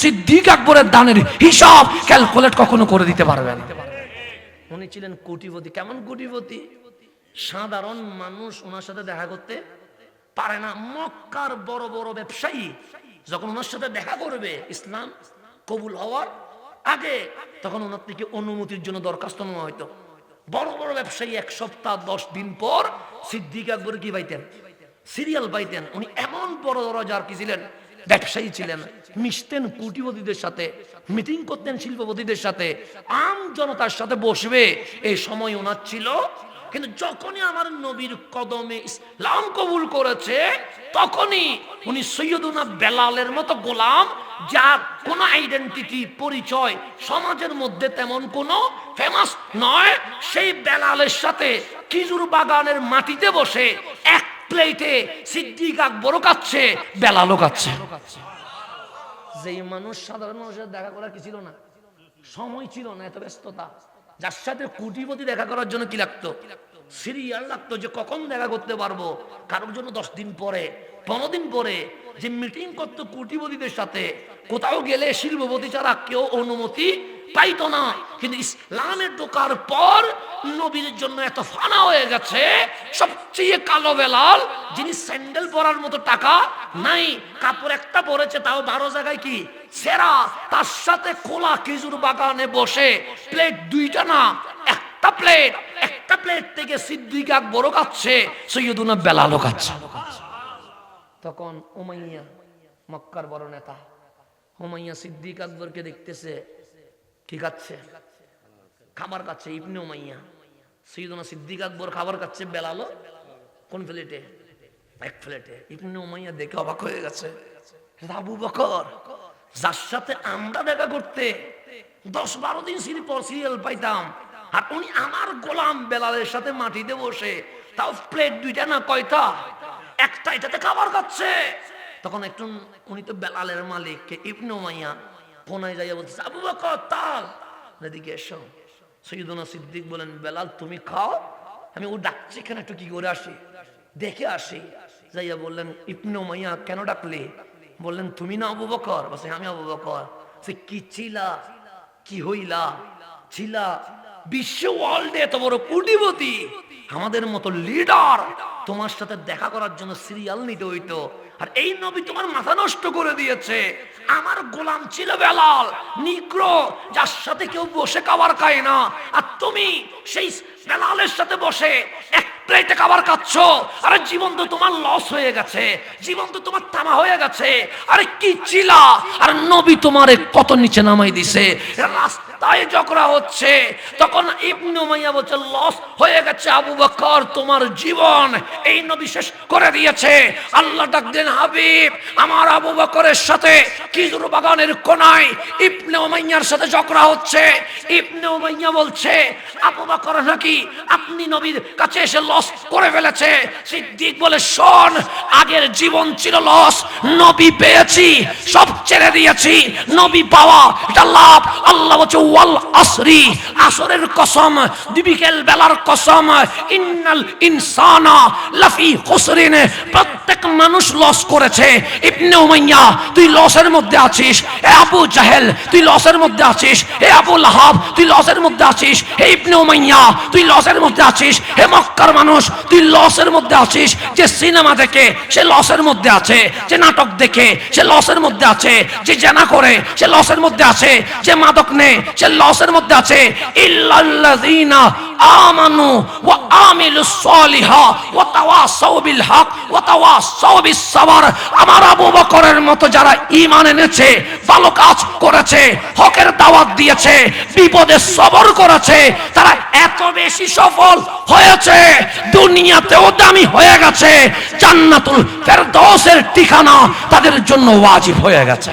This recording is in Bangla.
সিদ্দিক আকবরের দানের হিসাব ক্যালকুলেট কখনো করে দিতে পারবেন উনি ছিলেন কোটিপতি। কেমন কোটিপতি? সাধারণ মানুষ ওনার সাথে দেখা করতে পারে না। মক্কার বড় বড় ব্যবসায়ী যখন ওনার সাথে দেখা করবে ইসলাম কবুল হওয়ার আগে, তখন ওনার থেকে অনুমতির জন্য দরখাস্ত নেওয়া হয়তো বড় বড় ব্যবসায়ী এক সপ্তাহ, দশ দিন পর সিদ্দিক আকবর কি পাইতেন? সিরিয়াল পাইতেন। উনি এমন বড় দরজার কি ছিলেন ব্যবসায়ী ছিলেন। মিশতেন কোটিপতিদের সাথে, মিটিং করতেন শিল্পপতিদের সাথে। আম জনতার সাথে বসবে এই সময় ওনার ছিল। কিন্তু যখনই আমার নবীর কদমে ইসলাম কবুল করেছে, তখনই উনি সৈয়দুনা বেলালের মতো গোলাম, যার কোনো আইডেন্টিটি পরিচয় সমাজের মধ্যে তেমন কোনো ফেমাস নয়, সেই বেলালের সাথে খেজুর বাগানের মাটিতে বসে প্লেটে সিদ্দিক আকবরও কাচ্ছে বেলালও কাচ্ছে যেই মানুষ সাধারণ মানুষের দেখা করার কি ছিল না? সময় ছিল না, এত ব্যস্ততা। যার সাথে কোটিপতি দেখা করার জন্য কি লাগতো? সিরিয়াল লাগতো যে কখন দেখা করতে পারব, কারোর জন্য দশ দিন পরে, পনেরো দিন পরে, যে মিটিং করতো কোটিপতিদের সাথে, কোথাও গেলে শিল্পপতি ছাড়া কেউ অনুমতি পাইতো না। কিন্তু ইসলামে ঢোকার পর নবীর জন্য এত ফানা হয়ে গেছে, সবচেয়ে কালো বেলাল, যিনি স্যান্ডেল পরার মতো টাকা নাই, কাপড় একটা পরেছে, তাও বারো জায়গায় কি? সেরা, তার সাথে খোলা খেজুর বাগানে বসে। প্লেট দুইটা না, একটা প্লেট একটা প্লেট থেকে সিদ্দিক বড় খাচ্ছে সৈয়দুনা বেলালও খাচ্ছে তখন উমাইয়া মক্কার বড় নেতা হুমাইয়া সিদ্দিক আকবরকে দেখতেছে কি খাচ্ছে খাবার খাচ্ছে ইবনে উমাইয়া। সৈয়দনা সিদ্দিক আকবর খাবার খাচ্ছে, বেলালো। কোন প্লেটে? এক প্লেটে। ইবনে উমাইয়া দেখে অবাক হয়ে গেছে। আবু বকর, যার সাথে আমরা দেখা করতে দশ বারো দিন পর সিরিয়াল পাইতাম, আর উনি আমার গোলাম বেলালের সাথে মাটিতে বসে, তাও প্লেট দুইটা না কয়টা? একটা এটাতে খাবার খাচ্ছে। তখন একটু উনি তো বেলালের মালিক কে ইবনে উমাইয়া কোনায় যাইয়া বলছে আবু বকর, তাল। এদিকে এসো। সৈয়দনা সিদ্দিক বলেন, বেলাল, তুমি খাও? আমি ও ডাকছি কেন একটু কি করে আসি? দেখে আসি, যাইয়া বললেন ইপনো মাইয়া কেন ডাকলে? বললেন, তুমি না আবু বকর? বসে আমি আবু বকর। সে কি ছিলা? কি হইলা? ছিলা? বিশ্ব ওয়ার্ল্ডে এত বড় কোটিপতি, আমাদের মতো লিডার তোমার সাথে দেখা করার জন্য সিরিয়াল নিতে হইতো। আর এই নবী তোমার মাথা নষ্ট করে দিয়েছে। আমার গোলাম ছিল বেলাল, নিগ্র, যার সাথে কেউ বসে খাবার খায় না। আর তুমি সেই বেলালের সাথে বসে এক প্লেটে খাবার খাচ্ছ? আরে জীবন তো তোমার লস হয়ে গেছে। জীবন তো তোমার তামা হয়ে গেছে। আরে কি চিলা? আর নবী তোমারে কত নিচে নামাই দিছে। রাস্তায় ঝগড়া হচ্ছে। তখন ইবনু মাইয়া বলছে লস হয়ে গেছে আবু বকর, তোমার জীবন। এই নবী শেষ করে দিয়েছে। আল্লাহ ডাক দেন, হাবিব, আমার আবু বকরের সাথে কিজুর বাগানের কোনায় ইবনে উমাইয়ার সাথে ঝগড়া হচ্ছে। ইবনে উমাইয়া বলছে, আবু বকর নাকি আপনি নবীর কাছে এসে লস করে ফেলেছে। সিদ্দিক বলে, শোন, আগের জীবন ছিল লস, নবী পেয়েছি, সব ছেড়ে দিয়েছি, নবী পাওয়া এটা লাভ, আল্লাহ বলছে, ওয়াল আসরি, আসরের কসম দিবিকেল বেলার কসম, ইন্নাল ইনসানা লাফি হুসরিন প্রত্যেক মানুষ লস করেছে। ইবনে উমাইয়া, তুই লসের মধ্যে আছিস এ আবু জাহেল, তুই লসের মধ্যে আছিস, হে আবু লাহাব, তুই লসের মধ্যে আছিস, হে ইবনে উমাইয়া, তুই লসের মধ্যে আছিস, হে মক্কার মানুষ তুই লসের মধ্যে আছিস, যে সিনেমা দেখে সে লসের মধ্যে আছে, যে নাটক দেখে সে লসের মধ্যে আছে, যে জানা করে সে লসের মধ্যে আছে, যে মাদক নে সে লসের মধ্যে আছে। ইল্লাল্লাযীনা আমানু ওয়া আমিলুস সালিহা ওয়া তাওয়াসাউ বিল হক ওয়া তাওয়াসাউ বিস সাবর আমার আবু বকরের মতো যারা ঈমান এনেছে, ভালো কাজ করেছে, হকের দাওয়াত দিয়েছে, বিপদে সবর করেছে, তারা এত বেশি সফল হয়েছে, দুনিয়াতেও দামি হয়ে গেছে, জান্নাতুল ফেরদৌসের ঠিকানা তাদের জন্য ওয়াজিব হয়ে গেছে।